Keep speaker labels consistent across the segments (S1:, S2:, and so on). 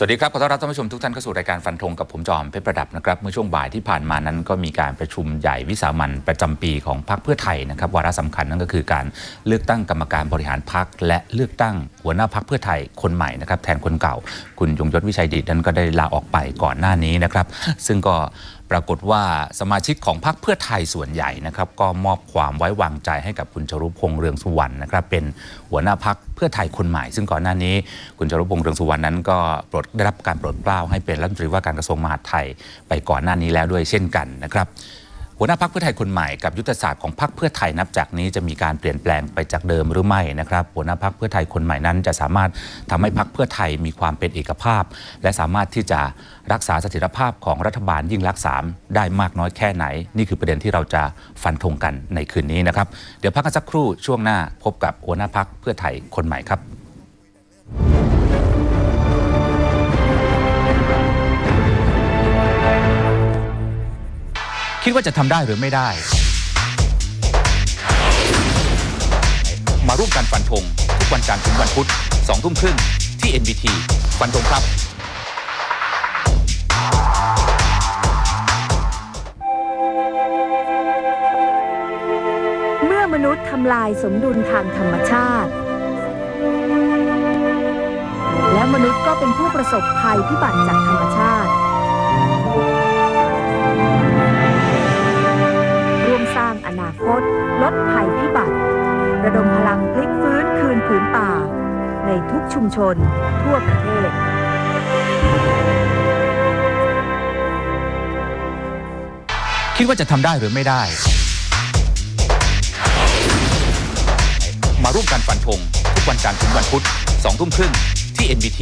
S1: สวัสดีครับขอต้อนรับท่านผู้ชมทุกท่านเข้าสู่รายการฟันธงกับผมจอมเพชรประดับนะครับเมื่อช่วงบ่ายที่ผ่านมานั้นก็มีการประชุมใหญ่วิสามันประจำปีของพรรคเพื่อไทยนะครับวาระสำคัญนั่นก็คือการเลือกตั้งกรรมการบริหารพรรคและเลือกตั้งหัวหน้าพรรคเพื่อไทยคนใหม่นะครับแทนคนเก่า คุณยงยศวิชัยดิตนั้นก็ได้ลาออกไปก่อนหน้านี้นะครับซึ่งก็ ปรากฏว่าสมาชิกของพรรคเพื่อไทยส่วนใหญ่นะครับก็มอบความไว้วางใจให้กับคุณจรุพงษ์เรืองสุวรรณนะครับเป็นหัวหน้าพรรคเพื่อไทยคนใหม่ ซึ่งก่อนหน้านี้คุณจรุพงษ์เรืองสุวรรณนั้น ก็ปลดได้รับการโปรดเกล้าให้เป็นรัฐมนตรีว่าการกระทรวงมหาดไทยไปก่อนหน้านี้แล้วด้วยเช่นกันนะครับ หัวหน้าพักเพื่อไทยคนใหม่กับยุทธศาสตร์ของพักเพื่อไทยนับจากนี้จะมีการเปลี่ยนแปลงไปจากเดิมหรือไม่นะครับ หัวหน้าพักเพื่อไทยคนใหม่นั้น จะสามารถทำให้พักเพื่อไทยมีความเป็นเอกภาพ และสามารถที่จะรักษาเสถียรภาพของรัฐบาลยิ่งรักษามได้มากน้อยแค่ไหน นี่คือประเด็นที่เราจะฟันธงกันในคืนนี้นะครับ เดี๋ยวพักกันสักครู่ช่วงหน้าพบกับหัวหน้าพักเพื่อไทยคนใหม่ครับ คิดว่าจะทำได้หรือไม่ได้ มาร่วมกันฟันธงทุกวันจันทร์ถึงวันพุธสองทุ่มครึ่งที่ NBT ฟันธงครับ
S2: เมื่อมนุษย์ทำลายสมดุลทางธรรมชาติ และมนุษย์ก็เป็นผู้ประสบภัยพิบัติจากธรรมชาติ ต ลดภัยพิบัติ ระดมพลังพลิกฟื้นคืนผืนป่า ในทุกชุมชนทั่วประเทศ
S1: คิดว่าจะทำได้หรือไม่ได้ มาร่วมกันฟันธงทุกวันจันทร์ถึงวันพุธสองทุ่มครึ่งที่ NBT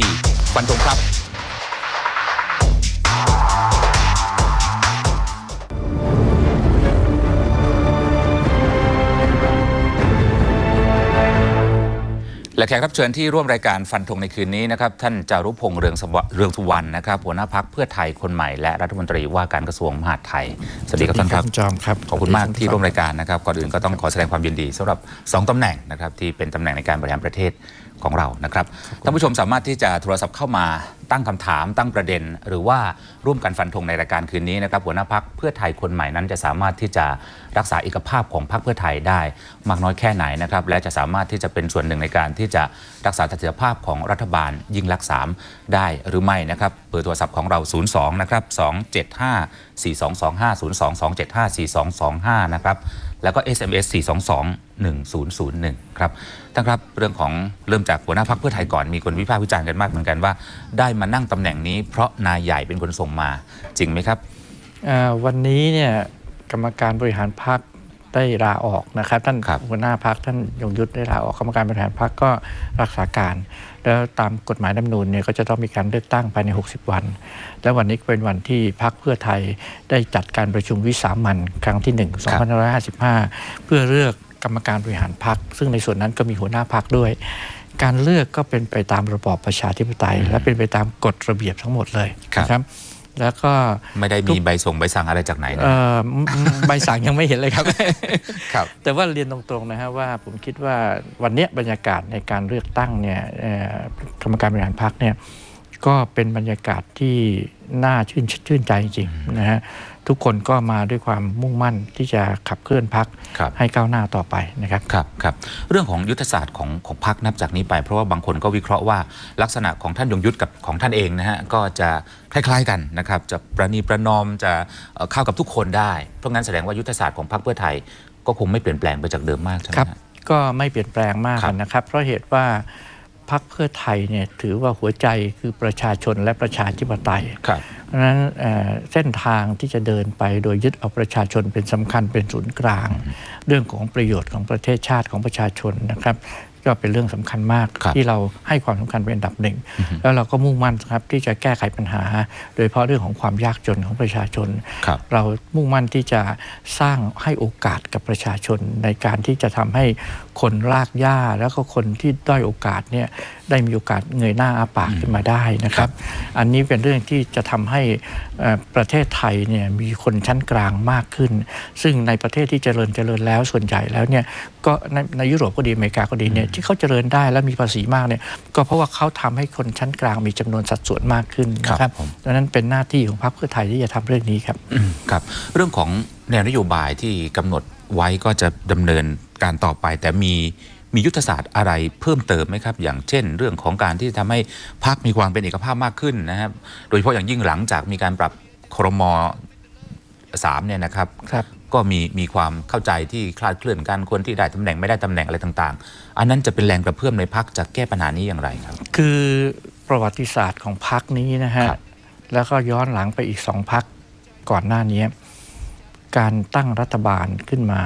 S1: ฟันธงครับ และแขกรับเชิญที่ร่วมรายการฟันธงในคืนนี้นะครับท่านจารุพงษ์เรืองสวะเรืองสุวรรณนะครับหัวหน้าพักเพื่อไทยคนใหม่และรัฐมนตรีว่าการกระทรวงมหาดไทยสวัสดีครับท่านครับ
S3: ณจอมครับ
S1: ขอบคุณมาก
S3: สวัสดี
S1: ที่
S3: บ
S1: ร่วมรายการนะครับก่อนอื่นก็ต้องขอแสดงความยินดีสำหรับ 2ตำแหน่งนะครับที่เป็นตำแหน่งในการบริหารประเทศ ของเรานะครับท่านผู้ชมสามารถที่จะโทรศัพท์เข้ามาตั้งคำถามตั้งประเด็น หรือว่าร่วมกันฟันธงในรายการคืนนี้นะครับหัวหน้าพักเพื่อไทยคนใหม่นั้นจะสามารถที่จะรักษาเอกภาพของพรรคเพื่อไทยได้ มากน้อยแค่ไหนนะครับและจะสามารถที่จะเป็นส่วนหนึ่งในการที่จะรักษาเสถียรภาพของรัฐบาลยิ่งรักษามได้หรือไม่นะครับเบอร์โทรศัพท์ของเรา 02 นะครับ 275 4225 02 275 4225 นะครับ แล้วก็ SMS 422 1001 ครับท่านครับเรื่องของเริ่มจากหัวหน้าพักเพื่อไทยก่อนมีคนวิพากษ์วิจารณ์กันมากเหมือนกันว่า ได้มานั่งตำแหน่งนี้เพราะนายใหญ่เป็นคนส่งมาจริงไหมครับ
S3: วันนี้เนี่ยกรรมการบริหารพัก ได้ลาออกนะครับ ท่าน
S1: ครับ
S3: หัวหน้าพรรคท่านยงยุทธได้ลาออกกรรมการบริหารพรรคก็รักษาการ แล้วตามกฎหมายรัฐธรรมนูญเนี่ยก็จะต้องมีการเลือกตั้งภายใน 60 วัน และวันนี้ก็เป็นวันที่พรรคเพื่อไทยได้จัดการประชุมวิสามันครั้งที่ 1 2555 เพื่อเลือกกรรมการบริหารพรรคซึ่งในส่วนนั้นก็มีหัวหน้าพรรคด้วย การเลือกก็เป็นไปตามระบอบประชาธิปไตย และเป็นไปตามกฎระเบียบทั้งหมดเลย
S1: ครับ
S3: นะครับ แล้วก็
S1: ไม่ได้มีใบส่งใบสั่งอะไรจากไหนนะ
S3: เอ่อใบสั่งยังไม่เห็นเลยครับ
S1: ครับ
S3: แต่ว่าเรียนตรงๆนะฮะว่าผมคิดว่าวันเนี้ยบรรยากาศในการเลือกตั้งเนี่ยเอ่อกรรมการบริหารพรรคเนี่ยก็เป็นบรรยากาศที่น่าชื่นชื่นใจจริงๆนะฮะ ทุกคนก็มาด้วยความมุ่งมั่นที่จะขับเคลื่อนพรรค
S1: ครับ
S3: ให้ก้าวหน้าต่อไปนะครับ
S1: ครับครับเรื่องของยุทธศาสตร์ของของพรรคนับจากนี้ไป เพราะว่าบางคนก็วิเคราะห์ว่าลักษณะของท่านยงยุทธกับของท่านเองนะฮะก็จะคล้ายๆกันนะครับจะประนีประนอมจะเอ่อเข้ากับทุกคนได้ เพราะงั้นแสดงว่ายุทธศาสตร์ของพรรคเพื่อไทย ก็คงไม่เปลี่ยนแปลงไปจากเดิมมากใช่ไหม
S3: ครับ
S1: ฮะ
S3: ก็ไม่เปลี่ยนแปลงมาก
S1: ครับ
S3: นะครับ เพราะเหตุว่า พรรคเพื่อไทยเนี่ยถือว่าหัวใจคือประชาชนและประชาธิปไตย
S1: ครับ
S3: เพราะฉะนั้นเอ่อเส้นทางที่จะเดินไปโดยยึดเอาประชาชนเป็นสำคัญเป็นศูนย์กลาง เรื่องของประโยชน์ของประเทศชาติของประชาชนนะครับก็เป็นเรื่องสำคัญมาก
S1: ครับ
S3: ที่เราให้ความสำคัญเป็นอันดับหนึ่ง แล้วเราก็มุ่งมั่นครับที่จะแก้ไขปัญหา โดยเฉพาะเรื่องของความยากจนของประชาชน
S1: ครับ
S3: เรามุ่งมั่นที่จะสร้างให้โอกาสกับประชาชนในการที่จะทำให้ คนรากหญ้าแล้วก็คนที่ด้อยโอกาสเนี่ยได้มีโอกาสเงยหน้าอาปากขึ้นมาได้นะครับ อันนี้เป็นเรื่องที่จะทำให้เอ่อประเทศไทยเนี่ยมีคนชั้นกลางมากขึ้น ซึ่งในประเทศที่เจริญเจริญแล้วส่วนใหญ่แล้วเนี่ยก็ในในยุโรปก็ดีอเมริกาก็ดีเนี่ยที่เขาเจริญได้และมีภาษีมากเนี่ยก็เพราะว่าเขาทำให้คนชั้นกลางมีจำนวนสัดส่วนมากขึ้นนะค
S1: ครั
S3: รั
S1: บบผม
S3: ดังนั้นเป็นหน้าที่ของพรรคเพื่อไทยที่จะทำเรื่องนี้ครับ
S1: อืมครับ เรื่องของแนวนโยบายที่กำหนดไว้ก็จะดำเนิน การต่อไป แต่มีมียุทธศาสตร์อะไรเพิ่มเติมไหมครับ อย่างเช่น เรื่องของการที่ทำให้พรรคมีความเป็นเอกภาพมากขึ้นนะครับ โดยเฉพาะอย่างยิ่งหลังจากมีการปรับครมสามเนี่ยนะครับ
S3: ครับ
S1: ก็มีมีความเข้าใจที่คลาดเคลื่อนกันคนที่ได้ตำแหน่งไม่ได้ตำแหน่งอะไรต่างๆ อันนั้นจะเป็นแรงกระเพื่อมในพรรคจะแก้ปัญหานี้อย่างไรครับ
S3: คือประวัติศาสตร์ของพรรคนี้นะฮะ
S1: ครับ
S3: แล้วก็ย้อนหลังไปอีกสองพรรคก่อนหน้านี้ การตั้งรัฐบาลขึ้นมา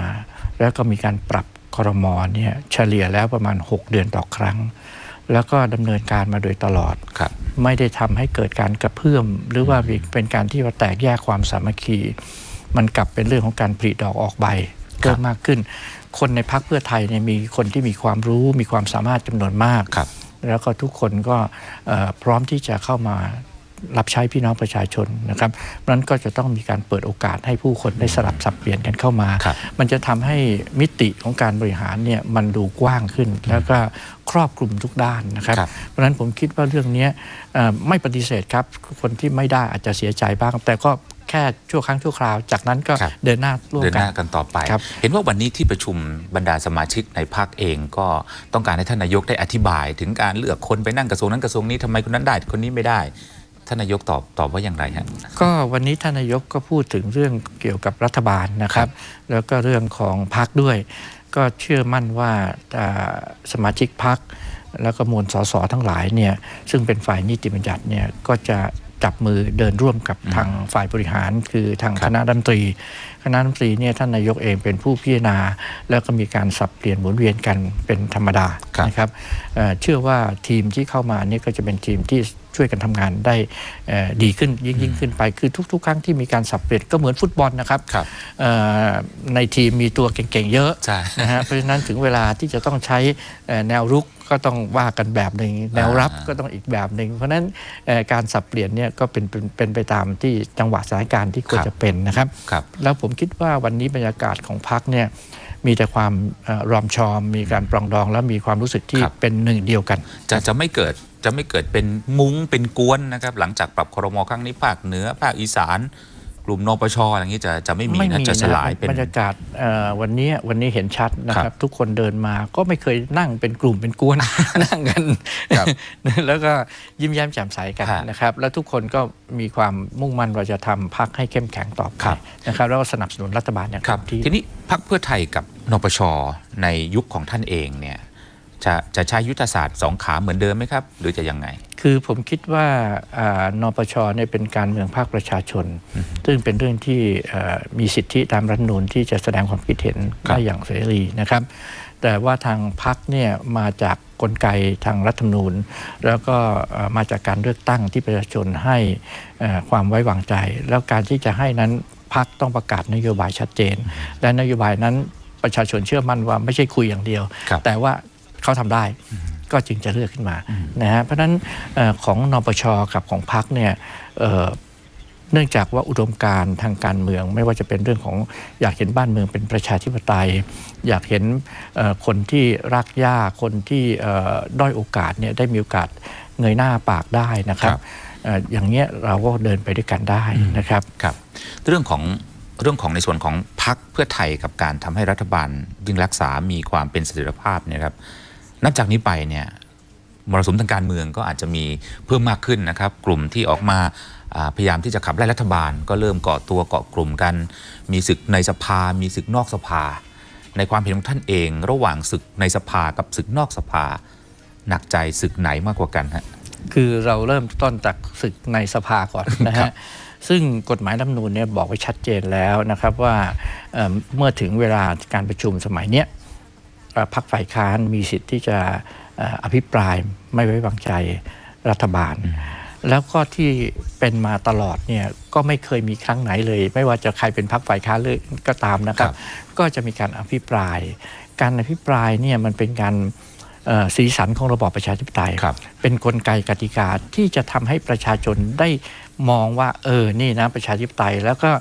S3: แล้วก็มีการปรับครมเนี่ยเฉลี่ยแล้วประมาณ 6 เดือนต่อครั้ง แล้วก็ดำเนินการมาโดยตลอด
S1: ครับ
S3: ไม่ได้ทำให้เกิดการกระเพื่อม หรือว่าเป็นการที่ว่าแตกแยกความสามัคคี มันกลับเป็นเรื่องของการผลิดอกออกใบเพิ่มมากขึ้น คนในพรรคเพื่อไทยเนี่ยมีคนที่มีความรู้มีความสามารถจำนวนมาก
S1: ครับ
S3: แล้วก็ทุกคนก็เอ่อพร้อมที่จะเข้ามา รับใช้พี่น้องประชาชนนะครับเพราะฉะนั้นก็จะต้องมีการเปิดโอกาสให้ผู้คนได้สลับสับเปลี่ยนกันเข้ามา
S1: ครับ
S3: มันจะทำให้มิติของการบริหารเนี่ยมันดูกว้างขึ้น แล้วก็ครอบคลุมทุกด้านนะครับ
S1: ครับ
S3: เพราะฉะนั้นผมคิดว่าเรื่องเนี้ยเอ่อไม่ปฏิเสธครับ คนที่ไม่ได้อาจจะเสียใจบ้าง แต่ก็แค่ชั่วครั้งชั่วคราว จากนั้นก็
S1: ครับ
S3: เดินหน้าร่วม
S1: เดินห
S3: กัน
S1: น้ากันต่อไป
S3: ครับ
S1: เห็นว่าวันนี้ที่ประชุมบรรดาสมาชิกในพรรคเอง ก็ต้องการให้ท่านนายกได้อธิบาย ถึงการเลือกคนไปนั่งกระทรวงนั้นกระทรวงนี้ทำไมคนนั้นได้คนนี้ไม่ได้ ท่านนายกตอบตอบว่าอย่างไรฮะ
S3: ก็วันนี้ท่านนายกก็พูดถึงเรื่องเกี่ยวกับรัฐบาลนะครับ แล้วก็เรื่องของพรรคด้วย ก็เชื่อมั่นว่าอ่าสมาชิกพรรคแล้วก็มวลสสทั้งหลายเนี่ยซึ่งเป็นฝ่ายนิติบัญญัติเนี่ยก็จะจับมือเดินร่วมกับทางฝ่ายบริหาร คือทาง
S1: ครับ
S3: คณะรัฐมนตรี คณะรัฐมนตรีเนี่ยท่านนายกเองเป็นผู้พิจารณา แล้วก็มีการสับเปลี่ยนหมุนเวียนกันเป็นธรรมดา
S1: ครับ
S3: นะครับเอ่อเชื่อว่าทีมที่เข้ามาเนี่ยก็จะเป็นทีมที่ ช่วยกันทำงานได้เอ่อดีขึ้นยิ่งยิ่งขึ้นไป คือทุก ๆ ครั้งที่มีการสับเปลี่ยนก็เหมือนฟุตบอลนะครับ
S1: ครับ
S3: เอ่อในทีมมีตัวเก่งๆเยอะ
S1: ใช่
S3: นะฮะเพราะฉะนั้นถึงเวลาที่จะต้องใช้เอ่อแนวรุกก็ต้องว่ากันแบบหนึ่งแนวรับก็ต้องอีกแบบหนึ่งเพราะฉะนั้นเอ่อการสับเปลี่ยนเนี่ยก็เป็นเป็นเป็นไปตามที่จังหวะสถานการณ์ที่ควร
S1: ครับ
S3: จะเป็นนะครับ
S1: ครับ
S3: แล้วผมคิดว่าวันนี้บรรยากาศของพักเนี่ย มีแต่ความเอ่อรอมชอม มีการปรองดอง และมีความรู้สึกที่
S1: ครับ
S3: เป็นหนึ่งเดียวกัน
S1: จะจะไม่เกิดจะไม่เกิดเป็นมุ้งเป็นกวนนะครับหลังจากปรับครมครั้งนี้ภาคเหนือภาคอีสาน กลุ่มนปชอย่างนี้จะจะไม่มีนะจะสลายเป็น
S3: บรรยากาศเอ่อวันนี้วันนี้เห็นชัดนะค
S1: ครั
S3: รับ
S1: บ
S3: ทุกคนเดินมาก็ไม่เคยนั่งเป็นกลุ่มเป็นกวนนั่งกัน
S1: ครับ
S3: แล้วก็ยิ้มแย้มแจ่มใสกัน
S1: ฮะ
S3: นะครับ แล้วทุกคนก็มีความมุ่งมั่นว่าจะทำพักให้เข้มแข็งต่อไป
S1: ครับ
S3: นะครับ แล้วก็สนับสนุนรัฐบาลอย่าง
S1: ครับ
S3: เต็มที่
S1: ทีนี้พักเพื่อไทยกับนปชในยุคของท่านเองเนี่ย จะจะใช้ยุทธศาสตร์สองขาเหมือนเดิมไหมครับ หรือจะยังไง
S3: คือผมคิดว่าอ่านปชเนี่ยเป็นการเมืองภาคประชาชน ซึ่งเป็นเรื่องที่เอ่อมีสิทธิตามรัฐธรรมนูญที่จะแสดงความคิดเห็น
S1: ครับ
S3: ได้อย่างเสรีนะครับ แต่ว่าทางพักเนี่ยมาจากกลไกทางรัฐธรรมนูญ แล้วก็เอ่อมาจากการเลือกตั้งที่ประชาชนให้เอ่อความไว้วางใจ แล้วการที่จะให้นั้นพักต้องประกาศนโยบายชัดเจน และนโยบายนั้นประชาชนเชื่อมั่นว่าไม่ใช่คุยอย่างเดียว
S1: ครับ
S3: แต่ว่า เขาทำได้ก็จึงจะเลือกขึ้นมานะฮะเพราะฉะนั้นเอ่อของนปชกับของพรรคเนี่ยเอ่อเนื่องจากว่าอุดมการณ์ทางการเมือง ไม่ว่าจะเป็นเรื่องของอยากเห็นบ้านเมืองเป็นประชาธิปไตย อยากเห็นเอ่อคนที่รักหญ้าคนที่เอ่อด้อยโอกาสเนี่ยได้มีโอกาสเงยหน้าปากได้นะครับ
S1: ครับ
S3: เอ่ออย่างเนี้ยเราก็เดินไปด้วยกันได้นะครับ
S1: ครับ เรื่องของเรื่องของในส่วนของพักเพื่อไทยกับการทำให้รัฐบาลยิ่งรักษามีความเป็นเสถียรภาพเนี่ยครับ นับจากนี้ไปเนี่ยมรสุมทางการเมืองก็อาจจะมีเพิ่มมากขึ้นนะครับ กลุ่มที่ออกมาอ่าพยายามที่จะขับไล่รัฐบาล ก็เริ่มเกาะตัวเกาะกลุ่มกัน มีศึกในสภา มีศึกนอกสภา ในความเห็นของท่านเอง ระหว่างศึกในสภากับศึกนอกสภา หนักใจศึกไหนมากกว่ากันฮะ
S3: คือเราเริ่มต้นจากศึกในสภาก่อนนะ
S1: ครั
S3: ฮะ
S1: บ
S3: ซึ่งกฎหมายรัฐธรรมนูญเนี่ยบอกไว้ชัดเจนแล้วนะครับว่าเอ่อเมื่อถึงเวลาการประชุมสมัยเนี้ยเอ่อ พรรคฝ่ายค้านมีสิทธิ์ที่จะเอ่ออภิปรายไม่ไว้วางใจรัฐบาล แล้วก็ที่เป็นมาตลอดเนี่ยก็ไม่เคยมีครั้งไหนเลย ไม่ว่าจะใครเป็นพรรคฝ่ายค้านเลยก็ตามนะครับ
S1: ครับ
S3: ก็จะมีการอภิปราย การอภิปรายเนี่ยมันเป็นการเอ่อสีสันของระบอบประชาธิปไตย
S1: ครับ
S3: เป็นนกลไกกติกาที่จะทำให้ประชาชนได้มองว่าเออนี่นะประชาธิปไตย แล้วก็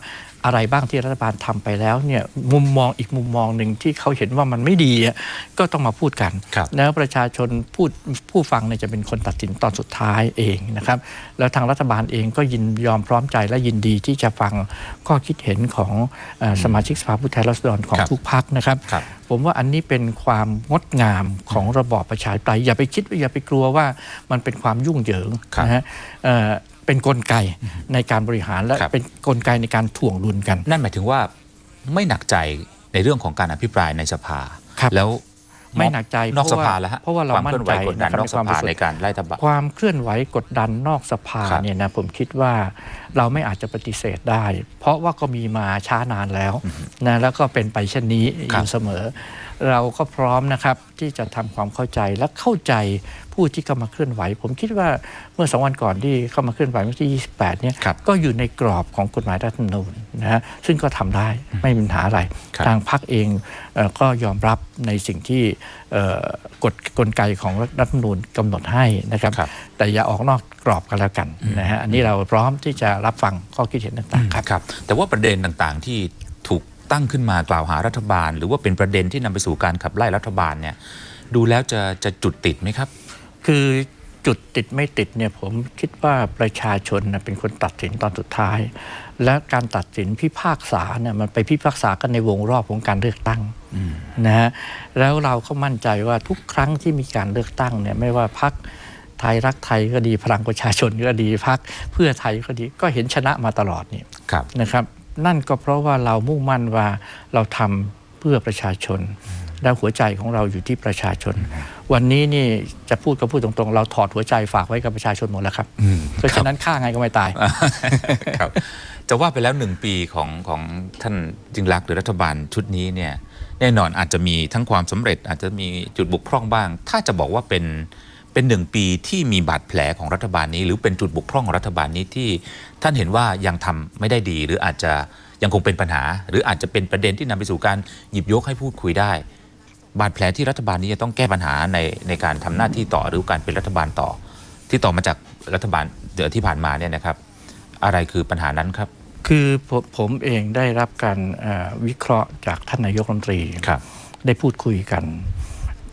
S3: อะไรบ้างที่รัฐบาลทำไปแล้วเนี่ยมุมมองอีกมุมมองหนึ่งที่เขาเห็นว่ามันไม่ดีอะก็ต้องมาพูดกัน
S1: ครับ
S3: แล้วประชาชนพูดผู้ฟังเนี่ยจะเป็นคนตัดสินตอนสุดท้ายเองนะครับ แล้วทางรัฐบาลเองก็ยินยอมพร้อมใจและยินดีที่จะฟังข้อคิดเห็นของเออสมาชิกสภาผู้แทนราษฎรของ
S1: ครับ
S3: ทุกพักนะครับ
S1: ครับ
S3: ผมว่าอันนี้เป็นความงดงามของระบอบประชาธิปไตยอย่าไปคิดว่าอย่าไปกลัวว่ามันเป็นความยุ่งเหยิง
S1: ครับ
S3: นะฮะ เอ่อเป็นกลไกในการบริหารและ
S1: ครับ
S3: เป็นกลไกในการถ่วงดุลกัน
S1: นั่นหมายถึงว่าไม่หนักใจในเรื่องของการอภิปรายในสภา
S3: ครับ
S1: แล้ว
S3: ไม่หนักใจ
S1: นอก
S3: เพ
S1: ส
S3: ราะว่า
S1: ภาแล้วฮะ
S3: เพราะว่าเรา
S1: ความ
S3: มั่
S1: เคลื่อน
S3: น
S1: ไหว
S3: ใจ
S1: กดดัน
S3: นะครับ
S1: นอกส
S3: ในความ
S1: ภา
S3: รู้สึก
S1: ในการไล่ทบา
S3: ความเคลื่อนไหวกดดันนอกสภา
S1: ครับ
S3: เนี่ยนะผมคิดว่าเราไม่อาจจะปฏิเสธได้ เพราะว่าก็มีมาช้านานแล้วนะแล้วก็เป็นไปเช่นนี้อ
S1: ครับ
S3: ยู่เสมอ เราก็พร้อมนะครับที่จะทำความเข้าใจและเข้าใจผู้ที่เข้ามาเคลื่อนไหว ผมคิดว่าเมื่อสองวันก่อนที่เข้ามาเคลื่อนไหวเมื่อที่ 28 เนี่ย
S1: ครับ
S3: ก็อยู่ในกรอบของกฎหมายรัฐธรรมนูญนะฮะซึ่งก็ทำได้ไม่มีปัญหาอะไร
S1: ครับ
S3: ทางพรรคเองเอ่อก็ยอมรับในสิ่งที่เอ่อกฎกลไกของรัฐธรรมนูญกำหนดให้นะครับ
S1: ครับ
S3: แต่อย่าออกนอกกรอบกันแล้วกันนะฮะอันนี้เราพร้อมที่จะรับฟังข้อคิดเห็นต่างๆครับ
S1: ครับแต่ว่าประเด็นต่างๆที่ถูก ตั้งขึ้นมากล่าวหารัฐบาล หรือว่าเป็นประเด็นที่นำไปสู่การขับไล่รัฐบาลเนี่ยดูแล้วจะจะจุดติดไหมครับ
S3: คือจุดติดไม่ติดเนี่ยผมคิดว่าประชาชนนะเป็นคนตัดสินตอนสุดท้าย และการตัดสินพิพากษาเนี่ยมันไปพิพากษากันในวงรอบของการเลือกตั้งนะฮะแล้วเราก็มั่นใจว่าทุกครั้งที่มีการเลือกตั้งเนี่ยไม่ว่าพักไทยรักไทยก็ดีพลังประชาชนก็ดีพักเพื่อไทยก็ดีก็เห็นชนะมาตลอดนี่
S1: ครับ
S3: นะครับ นั่นก็เพราะว่าเรามุ่งมั่นว่าเราทำเพื่อประชาชนและหัวใจของเราอยู่ที่ประชาชน วันนี้นี่จะพูดก็พูดตรงๆ เราถอดหัวใจฝากไว้กับประชาชนหมดแล้วครับ
S1: อืม
S3: เพราะฉะนั้นฆ่าไงก็ไม่ตาย
S1: ครับจะว่าไปแล้วหนึ่งปีของของท่านจิงลักษณ์หรือรัฐบาลชุดนี้เนี่ยแน่นอนอาจจะมีทั้งความสำเร็จอาจจะมีจุดบกพร่องบ้าง ถ้าจะบอกว่าเป็น เป็นหนึ่งปีที่มีบาดแผลของรัฐบาลนี้ หรือเป็นจุดบกพร่องของรัฐบาลนี้ที่ท่านเห็นว่ายังทำไม่ได้ดี หรืออาจจะยังคงเป็นปัญหา หรืออาจจะเป็นประเด็นที่นำไปสู่การหยิบยกให้พูดคุยได้ บาดแผลที่รัฐบาลนี้จะต้องแก้ปัญหาในในการทำหน้าที่ต่อหรือการเป็นรัฐบาลต่อ ที่ต่อมาจากรัฐบาลเดี๋ยวที่ผ่านมาเนี่ยนะครับ อะไรคือปัญหานั้นครับ
S3: คือผมผมเองได้รับการเอ่อวิเคราะห์จากท่านนายกรัฐมนตรี
S1: ครับ
S3: ได้พูดคุยกัน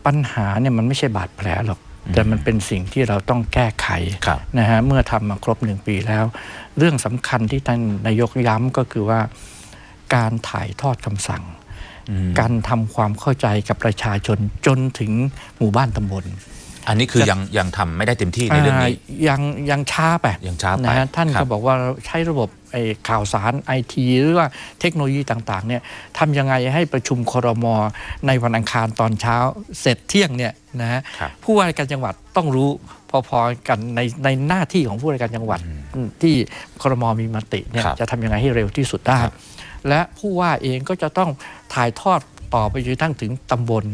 S3: ปัญหาเนี่ยมันไม่ใช่บาดแผลหรอก แต่มันเป็นสิ่งที่เราต้องแก้ไข
S1: ครับ
S3: นะฮะเมื่อทำมาครบหนึ่งปีแล้ว เรื่องสำคัญที่ท่านนายกย้ำก็คือว่าการถ่ายทอดคำสั่ง การทำความเข้าใจกับประชาชนจนถึงหมู่บ้านตำบล
S1: อันนี้คือยังยังทำไม่ได้เต็มที่ในเรื่องนี้า
S3: ยังยังช้าไป
S1: ยังช้าไป
S3: นะฮะท่าน
S1: ครั
S3: ก็
S1: บ
S3: บอกว่าใช้ระบบไอ้ ข่าวสารไอทีหรือว่าเทคโนโลยีต่างๆเนี่ยทำยังไงให้ประชุมครมในวันอังคารตอนเช้าเสร็จเที่ยงเนี่ยนะฮะ
S1: ครับ
S3: ผู้ว่าราชการจังหวัดต้องรู้พอๆกันในในหน้าที่ของผู้ว่าราชการจังหวัดที่ครมมีมติเนี่ย
S1: ครับ
S3: จะทำยังไงให้เร็วที่สุดได้
S1: ครับ
S3: และผู้ว่าเองก็จะต้องถ่ายทอดต่อไปจนกระทั่งถึงตำบล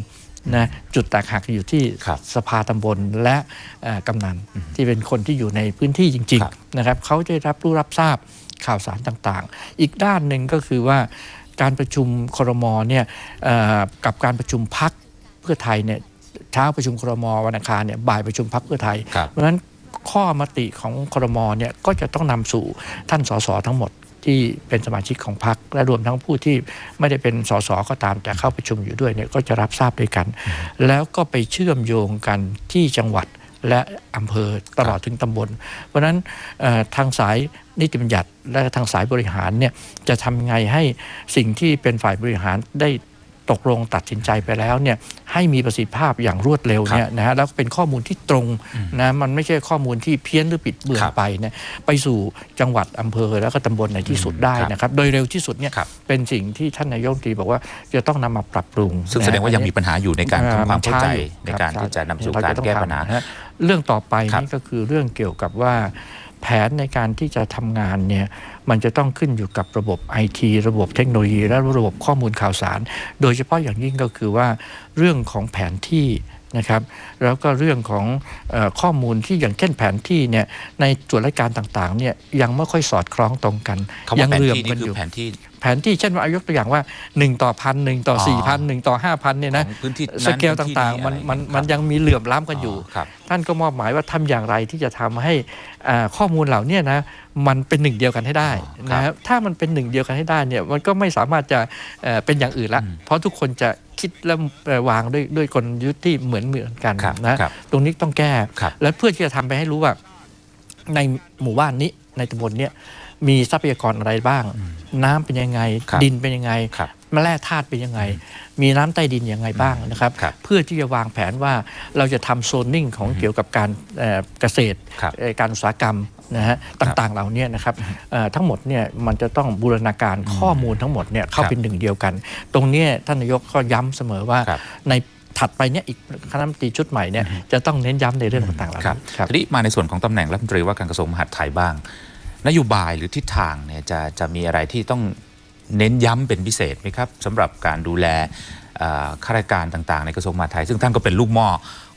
S3: นะจุดแตกหักอยู่ที่
S1: ครับ
S3: สภาตำบลและเอ่อกำนันที่เป็นคนที่อยู่ในพื้นที่จริง
S1: ครับ
S3: ๆนะครับ เขาจะรับรู้รับทราบ ข่าวสารต่างๆ อีกด้านหนึ่งก็คือว่าการประชุมครมเนี่ยเอ่อกับการประชุมพักเพื่อไทยเนี่ยเช้าประชุมครมวันอังคารเนี่ยบ่ายประชุมพักเพื่อไทย
S1: ครับ
S3: เพราะฉะนั้นข้อมติของครมเนี่ยก็จะต้องนำสู่ท่านสสทั้งหมดที่เป็นสมาชิกของพรรคและรวมทั้งผู้ที่ไม่ได้เป็นสสก็ตามแต่เข้าประชุมอยู่ด้วยเนี่ยก็จะรับทราบด้วยกัน แล้วก็ไปเชื่อมโยงกันที่จังหวัด และอำเภอตลอดถึงตำบล เพราะฉะนั้นเอ่อทางสายนิติบัญญัติและทางสายบริหารเนี่ยจะทำไงให้สิ่งที่เป็นฝ่ายบริหารได้ ตกลงตัดสินใจไปแล้วเนี่ยให้มีประสิทธิภาพอย่างรวดเร็วเนี่ยนะฮะแล้วเป็นข้อมูลที่ตรงนะมันไม่ใช่ข้อมูลที่เพี้ยนหรือปิดเบือน
S1: ครับ
S3: ไปเนี่ยไปสู่จังหวัดอำเภอแล้วก็ตำบลในที่สุดได้
S1: ครับ
S3: นะครับ โดยเร็วที่สุดเนี่ย
S1: ครับ
S3: เป็นสิ่งที่ท่านนายกรัฐมนตรีบอกว่าจะต้องนำมาปรับปรุง
S1: ซึ่งแสดงว่ายังมีปัญหาอยู่ในการทำความเข้าใจ
S3: อ่
S1: ในการที่จะนำสู่
S3: เร
S1: การ
S3: ต้อง
S1: แก้ปัญหา
S3: ทำนะฮะเรื่องต่อไป
S1: ครับ
S3: นี่ก็คือเรื่องเกี่ยวกับว่าแผนในการที่จะทำงานเนี่ย มันจะต้องขึ้นอยู่กับระบบไอทีระบบเทคโนโลยี และระบบข้อมูลข่าวสาร โดยเฉพาะอย่างยิ่งก็คือว่าเรื่องของแผนที่นะครับแล้วก็เรื่องของเออข้อมูลที่อย่างเช่นแผนที่เนี่ยในส่วนราชการต่างๆเนี่ยยังไม่ค่อยสอดคล้องตรงกัน
S1: คำ
S3: ยั
S1: ว่าแผน
S3: เหลื่อม
S1: ที่
S3: กั
S1: นี่
S3: น
S1: คือ
S3: อยู่
S1: แผนที่
S3: แผแผนที่เช่นว่าเอายกตัวอย่างว่า 1 ต่อพันหนึ่งต่อ
S1: อ๋อ
S3: สี่พันหนึ่งต่อห้าพันเนี่ยนะ
S1: ของพื้นที่นั้น
S3: สเกล
S1: พื้นที่
S3: ต่างๆมัน
S1: อะไร
S3: มัน
S1: ครับ
S3: มันยังมีเหลื่อมล้ำกันอยู่
S1: ครับ
S3: ท่านก็มอบหมายว่าทำอย่างไรที่จะทำให้อ่าข้อมูลเหล่าเนี้นะมันเป็นหนึ่งเดียวกันให้ได้
S1: อ๋อครับ
S3: นะครับถ้ามันเป็นหนึ่งเดียวกันให้ได้เนี่ยมันก็ไม่สามารถจะเอ่อเป็นอย่างอื่นละ
S1: อืม
S3: เพราะทุกคนจะคิดและเอ่อวางด้วยด้วยกลยุทธ์ที่เหมือนเหมือนกัน
S1: ครับ
S3: นะครับตรงนี้ต้องแก้
S1: ครับ
S3: และเพื่อที่จะทำไปให้รู้ว่าในหมู่บ้านนี้ในตำบลเนี้ย มีทรัพยากรอะไรบ้าง น้ำเป็นยังไง
S1: ครับ
S3: ดินเป็นยังไง
S1: ครับ
S3: แร่ธาตุเป็นยังไง มีน้ำใต้ดินยังไงบ้างนะครับ
S1: ครับ
S3: เพื่อที่จะวางแผนว่าเราจะทำโซนนิ่งของเกี่ยวกับการเอ่อเกษตร
S1: ครับ
S3: เอ่อการอุตสาหกรรมนะฮะต่างๆเหล่านี้นะครับเอ่อทั้งหมดเนี่ยมันจะต้องบูรณาการข้อมูลทั้งหมดเนี่ยเข้า
S1: ครับ
S3: เป็นหนึ่งเดียวกัน ตรงเนี้ยท่านนายกก็ย้ำเสมอว่า
S1: ครับ
S3: ในถัดไปเนี่ยอีกคณะรัฐมนตรีชุดใหม่เนี่ยจะต้องเน้นย้ำในเรื่องต่างๆเหล่า
S1: ครับ
S3: นี้ครับ
S1: ทีนี้มาในส่วนของตำแหน่งรัฐมนตรีว่าการกระทรวงมหาดไทยบ้าง นโยบายหรือทิศทางเนี่ยจะจะมีอะไรที่ต้องเน้นย้ำเป็นพิเศษไหมครับสำหรับการดูแลเอ่อข้าราชการต่างๆ ในกระทรวงมหาดไทย ซึ่งท่านก็เป็นลูกหม้อ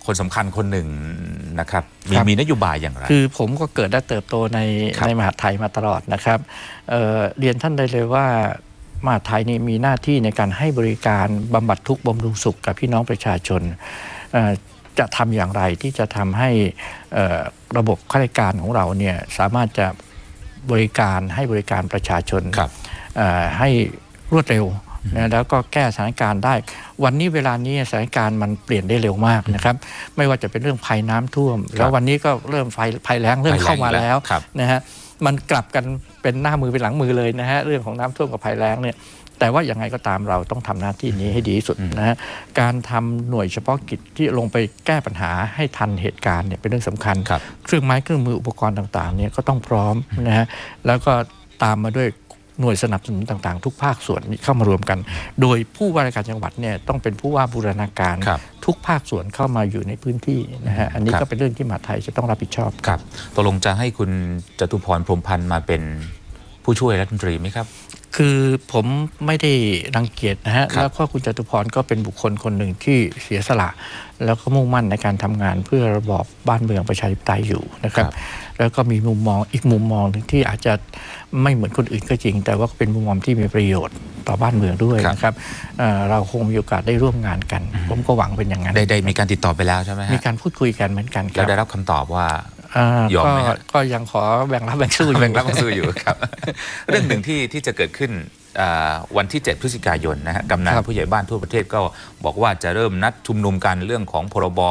S1: คนสำคัญคนหนึ่งนะครับมี
S3: ครับ
S1: มีนโยบายอย่างไร
S3: คือผมก็เกิดและเติบโตใน
S1: ครับ
S3: ในมหาดไทยมาตลอดนะครับเอ่อเรียนท่านได้เลยว่ามหาดไทยนี่มีหน้าที่ในการให้บริการบำบัดทุกข์บำรุงสุขกับพี่น้องประชาชนเอ่อจะทำอย่างไรที่จะทำให้เอ่อระบบข้าราชการของเราเนี่ยสามารถจะ บริการให้บริการประชาชน
S1: ครับ
S3: เอ่อให้รวดเร็วนะแล้วก็แก้สถานการณ์ได้ วันนี้เวลานี้สถานการณ์มันเปลี่ยนได้เร็วมากนะครับ ไม่ว่าจะเป็นเรื่องภัยน้ำท่วม แล้ววันนี้ก็เริ่มไฟภัยแล้งเริ่มเข้ามาแล้ว
S1: ครับ
S3: นะฮะมันกลับกันเป็นหน้ามือเป็นหลังมือเลยนะฮะเรื่องของน้ำท่วมกับภัยแล้งเนี่ย แต่ว่าอย่างไงก็ตามเราต้องทำหน้าที่นี้ให้ดีที่สุดนะฮะการทำหน่วยเฉพาะกิจที่ลงไปแก้ปัญหาให้ทันเหตุการณ์เนี่ยเป็นเรื่องสำคัญ
S1: ครับ
S3: เครื่องไม้เครื่องมืออุปกรณ์ต่างๆเนี่ยก็ต้องพร้อมนะฮะแล้วก็ตามมาด้วยหน่วยสนับสนุนต่างๆ ทุกภาคส่วนนี้เข้ามารวมกัน โดยผู้ว่าราชการจังหวัดเนี่ยต้องเป็นผู้ว่าบูรณาการ
S1: ครับ
S3: ทุกภาคส่วนเข้ามาอยู่ในพื้นที่นะฮะอันนี้
S1: ครับ
S3: ก็เป็นเรื่องที่มหาดไทยจะต้องรับผิดชอบ
S1: ครับตกลงจะให้คุณจตุพรพรหมพันธ์มาเป็นผู้ช่วยรัฐมนตรีไหมครับ
S3: คือผมไม่ได้รังเกียจนะฮะ
S1: ครับ
S3: แล้วก็คุณจตุพรก็เป็นบุคคลคนหนึ่งที่เสียสละ แล้วก็มุ่งมั่นในการทำงานเพื่อระบอบบ้านเมืองประชาธิปไตยอยู่นะครับ
S1: ครับ
S3: แล้วก็มีมุมมองอีกมุมมองหนึ่งที่อาจจะไม่เหมือนคนอื่นก็จริง แต่ว่าก็เป็นมุมมองที่มีประโยชน์ต่อบ้านเมืองด้วย
S1: ครับ
S3: นะครับเอ่อเราคงมีโอกาสได้ร่วมงานกัน ผมก็หวังเป็นอย่างนั้น
S1: ได้ได้มีการติดต่อไปแล้วใช่ไหมฮะ
S3: มีการพูดคุยกันเหมือนกันค
S1: แล้
S3: รั
S1: ว
S3: บ
S1: ได้รับคำตอบว่า
S3: อ่า ย
S1: อม
S3: ก็
S1: ไหมฮะ
S3: ก็ยังขอแบ่งรับแบ่งสู้อยู่
S1: แบ่งรับซื้ออยู่ครับ เรื่องหนึ่งที่ที่จะเกิดขึ้นอ่าวันที่ 7 พฤศจิกายนนะฮะกำนัน
S3: ครับ
S1: ผู้ใหญ่บ้านทั่วประเทศก็บอกว่าจะเริ่มนัดชุมนุมกันเรื่องของพรบ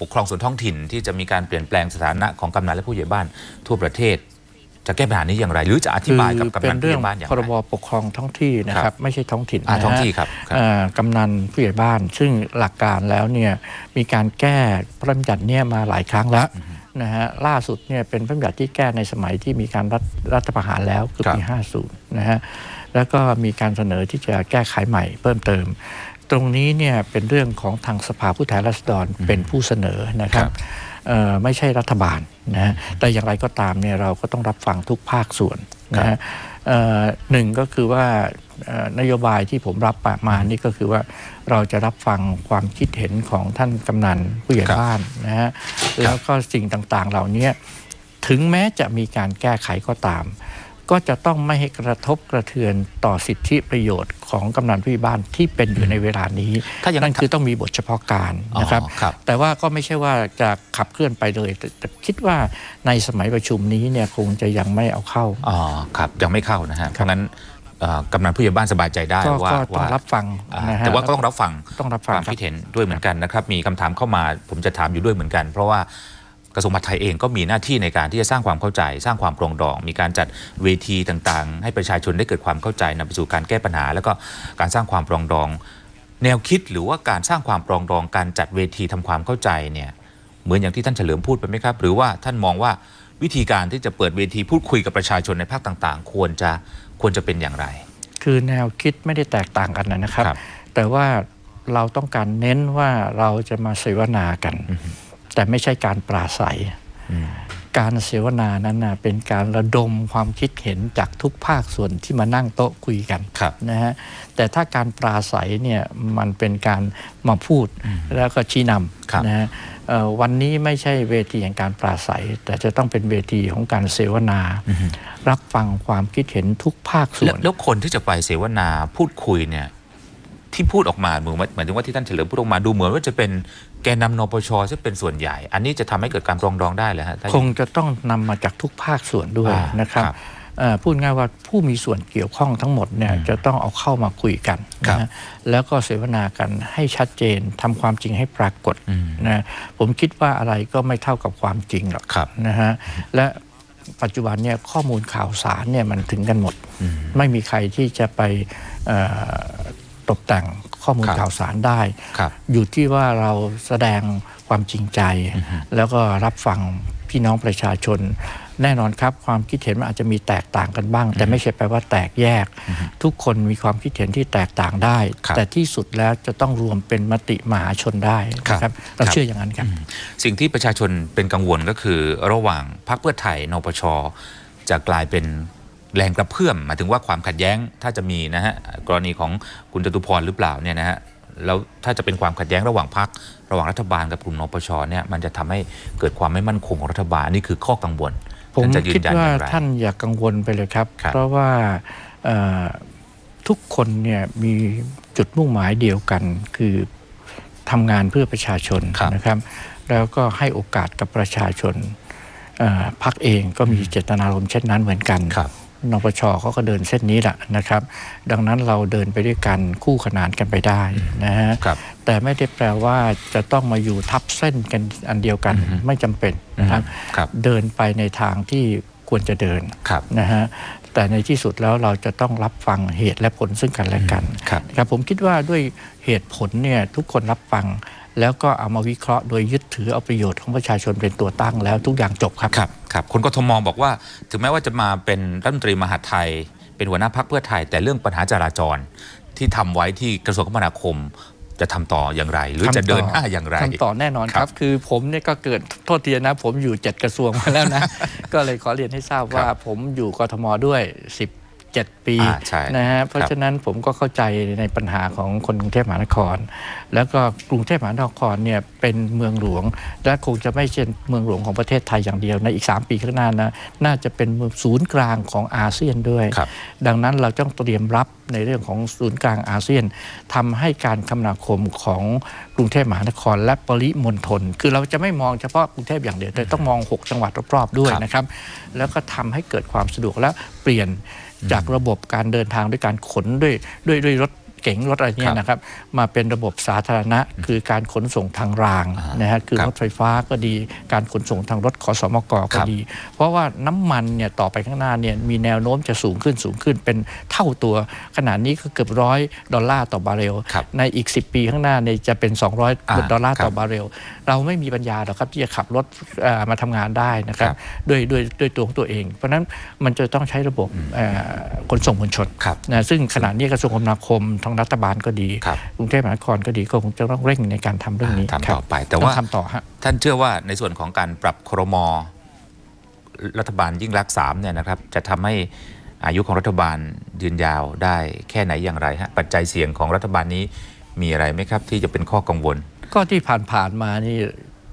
S1: ปกครองส่วนท้องถิ่น ที่จะมีการเปลี่ยนแปลงสถานะของกำนันและผู้ใหญ่บ้านทั่วประเทศ จะแก้ปัญหานี้อย่างไร หรือจะอธิบายกับ
S3: คื
S1: กำ
S3: เป็
S1: นัน
S3: น
S1: ผู้
S3: เรื่
S1: ให
S3: อง
S1: ญ่บ้านอย่าง
S3: พ
S1: ไร
S3: รบปกครองท้องที่นะค
S1: ครั
S3: รับบไม่ใช่ท้องถิ่น
S1: อ่า
S3: นะฮะ
S1: ท้องที่ครับครับ
S3: เอ่อกำนันผู้ใหญ่บ้าน ซึ่งหลักการแล้วเนี่ยมีการแก้พระราชบัญญัติเนี่ยมาหลายครั้งแล้ว นะฮะล่าสุดเนี่ยเป็นพระราชบัญญัติที่แก้ในสมัยที่มีการรัฐรัฐประหารแล้วคือปี 50 นะฮะแล้วก็มีการเสนอที่จะแก้ไขใหม่เพิ่มเติม ตรงนี้เนี่ยเป็นเรื่องของทางสภาผู้แทนราษฎรเป็นผู้เสนอนะครับเอ่อไม่ใช่รัฐบาลนะฮะแต่อย่างไรก็ตามเนี่ยเราก็ต้องรับฟังทุกภาคส่วนนะฮะเอ่อหนึ่งก็คือว่าเอ่อ นโยบายที่ผมรับมานี่ก็คือว่าเราจะรับฟังความคิดเห็นของท่านกำนันผู้ใหญ่
S1: ครับ
S3: บ้านนะฮะแล้วก็สิ่งต่างๆ เหล่านี้ถึงแม้จะมีการแก้ไขก็ตาม ก็จะต้องไม่ให้กระทบกระเทือนต่อสิทธิประโยชน์ของกำนันผู้ใหญ่บ้านที่เป็นอยู่ในเวลานี้
S1: ถ้าอย่างนั้
S3: นั่
S1: น
S3: นคือต้องมีบทเฉพาะการนะครับ
S1: อ๋อครับ
S3: แต่ว่าก็ไม่ใช่ว่าจะขับเคลื่อนไปเลยแต่แต่คิดว่าในสมัยประชุมนี้เนี่ยคงจะยังไม่เอาเข้า
S1: อ๋อครับยังไม่เข้านะฮะเพราะฉะนั้นเอ่อ กำนันผู้ใหญ่บ้านสบายใจได้
S3: ก็
S1: ว่า
S3: ก็ต้อง
S1: ว่า
S3: รับฟัง
S1: อ่า
S3: นะฮะ
S1: แต่ว่าก็ต้องรับฟัง
S3: ต้องรับ
S1: ค
S3: ฟัง
S1: วาม
S3: ครับ
S1: คิดเห็นด้วยเหมือนกันนะครับ มีคำถามเข้ามาผมจะถามอยู่ด้วยเหมือนกัน เพราะว่ากระทรวงมหาดไทยเองก็มีหน้าที่ในการที่จะสร้างความเข้าใจ สร้างความปรองดอง มีการจัดเวทีต่างๆ ให้ประชาชนได้เกิดความเข้าใจนำไปสู่การแก้ปัญหา แล้วก็การสร้างความปรองดอง แนวคิดหรือว่าการสร้างความปรองดอง การจัดเวทีทำความเข้าใจเนี่ยเหมือนอย่างที่ท่านเฉลิมพูดไปไหมครับ หรือว่าท่านมองว่าวิธีการที่จะเปิดเวทีพูดคุยกับประชาชนในภาคต่าง ๆ ควรจะ ควรจะเป็นอย่างไร
S3: คือแนวคิดไม่ได้แตกต่างกันนะครับ
S1: ครับ
S3: แต่ว่าเราต้องการเน้นว่าเราจะมาเสวนากัน แต่ไม่ใช่การปราศัย
S1: อืม
S3: การเสวนานั้นนะเป็นการระดมความคิดเห็นจากทุกภาคส่วนที่มานั่งโต๊ะคุยกัน
S1: ครับ
S3: นะฮะแต่ถ้าการปราศัยเนี่ยมันเป็นการมาพูดแล้วก็ชี้น
S1: ครับำ
S3: นะฮะเอ่อวันนี้ไม่ใช่เวทีแห่งการปราศัย แต่จะต้องเป็นเวทีของการเสวนา รับฟังความคิดเห็นทุกภาคส่
S1: แล้ว
S3: วน
S1: แล้วคนที่จะไปเสวนาพูดคุยเนี่ยที่พูดออกมาเหมือนหมายถึงว่าที่ท่านเฉลิมพูดออกมาดูเหมือนว่าจะเป็น แกนนำนปชซึ่งเป็นส่วนใหญ่ อันนี้จะทำให้เกิดการปรองดองได้เลยฮะถ้า
S3: คงจะต้องนำมาจากทุกภาคส่วนด้วย
S1: อ่าน
S3: นะครับ
S1: ครับ
S3: เอ่อพูดง่ายว่าผู้มีส่วนเกี่ยวข้องทั้งหมดเนี่ยจะต้องเอาเข้ามาคุยกัน
S1: ครับ
S3: นะฮะแล้วก็เสวนากันให้ชัดเจนทำความจริงให้ปรากฏ
S1: อืม
S3: นะผมคิดว่าอะไรก็ไม่เท่ากับความจริงหรอก
S1: ครับ
S3: นะฮะและปัจจุบันเนี่ยข้อมูลข่าวสารเนี่ยมันถึงกันหมด ไม่มีใครที่จะไปเอ่อตกแต่ง ข้อมูล
S1: ครับ
S3: ข่าวสารได้
S1: ครับ
S3: อยู่ที่ว่าเราแสดงความจริงใจ แล้วก็รับฟังพี่น้องประชาชน แน่นอนครับความคิดเห็นมันอาจจะมีแตกต่างกันบ้าง แต่ไม่ใช่แปลว่าแตกแยก ทุกคนมีความคิดเห็นที่แตกต่างได้
S1: ครับ
S3: แต่ที่สุดแล้วจะต้องรวมเป็นมติมหาชนได้นะค
S1: ครั
S3: รั
S1: บบ
S3: เรา
S1: ครับ
S3: เชื่ออย่างนั้นครับ
S1: สิ่งที่ประชาชนเป็นกังวลก็คือระหว่างพรรคเพื่อไทยนปชจะกลายเป็น แรงกระเพื่อมหมายถึงว่าความขัดแย้งถ้าจะมีนะฮะกรณีของคุณจตุพรหรือเปล่าเนี่ยนะฮะแล้วถ้าจะเป็นความขัดแย้งระหว่างพรรคระหว่างรัฐบาลกับกลุ่มนปชเนี่ยมันจะทำให้เกิดความไม่มั่นคงของรัฐบาลนี่คือข้อกังวล
S3: ผม
S1: ท่านจะยื
S3: คิด
S1: นยัน
S3: ว่า
S1: อย่างไร
S3: ท่านอย่ากกังวลไปเลยครับ
S1: ครับ
S3: เพราะว่าเอ่อทุกคนเนี่ยมีจุดมุ่งหมายเดียวกัน คือทำงานเพื่อประชาชน
S1: ครับ
S3: นะครับ แล้วก็ให้โอกาสกับประชาชนเอ่อพักเองก็มีเจตนารมณ์เช่นนั้นเหมือนกัน
S1: ครับ
S3: นปชเขาก็เดินเส้นนี้แหละนะครับ ดังนั้นเราเดินไปด้วยกันคู่ขนานกันไปได้นะฮะ
S1: ครับ
S3: แต่ไม่ได้แปลว่าจะต้องมาอยู่ทับเส้นกันอันเดียวกันไม่จำเป็นนะครับ
S1: ครับ
S3: เดินไปในทางที่ควรจะเดิน
S1: ครับ
S3: นะฮะแต่ในที่สุดแล้วเราจะต้องรับฟังเหตุและผลซึ่งกันและกัน
S1: ครับ
S3: นะครับผมคิดว่าด้วยเหตุผลเนี่ยทุกคนรับฟัง แล้วก็เอามาวิเคราะห์โดยยึดถือเอาประโยชน์ของประชาชนเป็นตัวตั้งแล้วทุกอย่างจบครับ
S1: ครับครับคนกทมบอกว่าถึงแม้ว่าจะมาเป็นรัฐมนตรีมหาดไทย เป็นหัวหน้าพักเพื่อไทย แต่เรื่องปัญหาจราจร ที่ทำไว้ที่กระทรวงคมนาคมจะทำต่ออย่างไร หรือจะเดินหน้าอย่างไร
S3: คำตอบแน่นอน
S1: ค
S3: ค
S1: รั
S3: รับบคือผมเนี่ยก็เกิดโทษทีนะ ผมอยู่เจ็ดกระทรวงมาแล้วนะ ก็เลยขอเรียนให้ทราบว่าผมอยู่กทมด้วย 17ปี
S1: อ่าใช่
S3: นะฮะเพราะ
S1: ครับ
S3: ฉะนั้นผมก็เข้าใจในปัญหาของคนกรุงเทพมหานคร แล้วก็กรุงเทพมหานครเนี่ยเป็นเมืองหลวง และคงจะไม่ใช่เมืองหลวงของประเทศไทยอย่างเดียวในอีก 3 ปีข้างหน้านะน่าจะเป็นเมืองศูนย์กลางของอาเซียนด้วย
S1: ครับ
S3: ดังนั้นเราต้องเตรียมรับในเรื่องของศูนย์กลางอาเซียนทำให้การคมนาคมของกรุงเทพมหานคร และปริมณฑลคือเราจะไม่มองเฉพาะกรุงเทพอย่างเดียวแต่ต้องมอง 6 จังหวัดรอบๆด้วย
S1: ครับ
S3: นะครับ แล้วก็ทำให้เกิดความสะดวกและเปลี่ยน จากระบบการเดินทางด้วยการขนด้วยด้วยด้วยรถ เก๋งรถอะไรเนี่
S1: ครั
S3: ย
S1: บ
S3: นะครับ มาเป็นระบบสาธารณะ คือการขนส่งทางราง
S1: อ่าน
S3: นะฮะคือ
S1: ครับ
S3: รถไฟฟ้าก็ดี การขนส่งทางรถขอสมก
S1: ค
S3: ก็
S1: รับ
S3: ดี เพราะว่าน้ำมันเนี่ยต่อไปข้างหน้าเนี่ยมีแนวโน้มจะสูงขึ้นสูงขึ้นเป็นเท่าตัว ขนาดนี้ก็เกือบร้อยดอลลาร์ต่อบาร์เรล
S1: ครับ
S3: ในอีก 10 ปีข้างหน้าเนี่ยจะเป็น
S1: อ่า
S3: 200 ดอลลาร์
S1: ครับ
S3: ต่อบาร์เรล เราไม่มีปัญญาหรอกครับที่จะขับรถเอ่อมาทำงานได้นะครับ
S1: ครับ
S3: ด้วยด้วยด้วยตัวของตัวเอง เพราะฉะนั้นมันจะต้องใช้ระบบเอ่อขนส่งมวลชน
S1: ครับ
S3: นะซึ่งขณะนี้กระทรวงคมนาคมทางรัฐบาลก็ดี
S1: ครับ
S3: กรุงเทพมหานครก็ดีก็คงจะต้องเร่งในการทำเรื่องนี้
S1: ทำ
S3: ครับ
S1: ต่อไป แต่
S3: ต้อง
S1: ว่า
S3: ทำต่อฮะ
S1: ท่านเชื่อว่าในส่วนของการปรับครมรัฐบาลยิ่งรักษณ์สามเนี่ยนะครับจะทำให้อายุของรัฐบาลยืนยาวได้แค่ไหนอย่างไรฮะปัจจัยเสี่ยงของรัฐบาลนี้มีอะไรไหมครับ ที่จะเป็นข้อกังวล
S3: ก็ที่ผ่านๆมานี่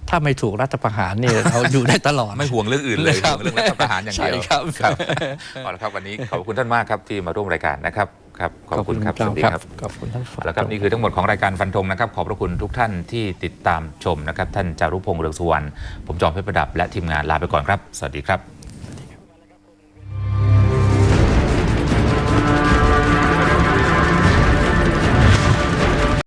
S3: ถ้าไม่ถูกรัฐประหารนี่เราอยู่ได้ตลอด
S1: ไม่ห่วงเรื่องอื่นเลย
S3: ครับ
S1: ห่วงเรื่องรัฐประหารอย่างเดียว
S3: ใช่ครับ
S1: ครับเอาละครับวันนี้ขอบคุณท่านมากครับที่มาร่วมรายการนะครับ ครับขอบคุณครับสวัสดีครับ
S3: ขอบคุณท่านฝ่าย
S1: แล้วครับนี่คือทั้งหมดของรายการฟันธงนะครับ ขอบพระคุณทุกท่านที่ติดตามชมนะครับ ท่านจารุพงษ์เรืองสุวรรณผมจอมเพชรประดับและทีมงานลาไปก่อนครับ สวัสดีครับ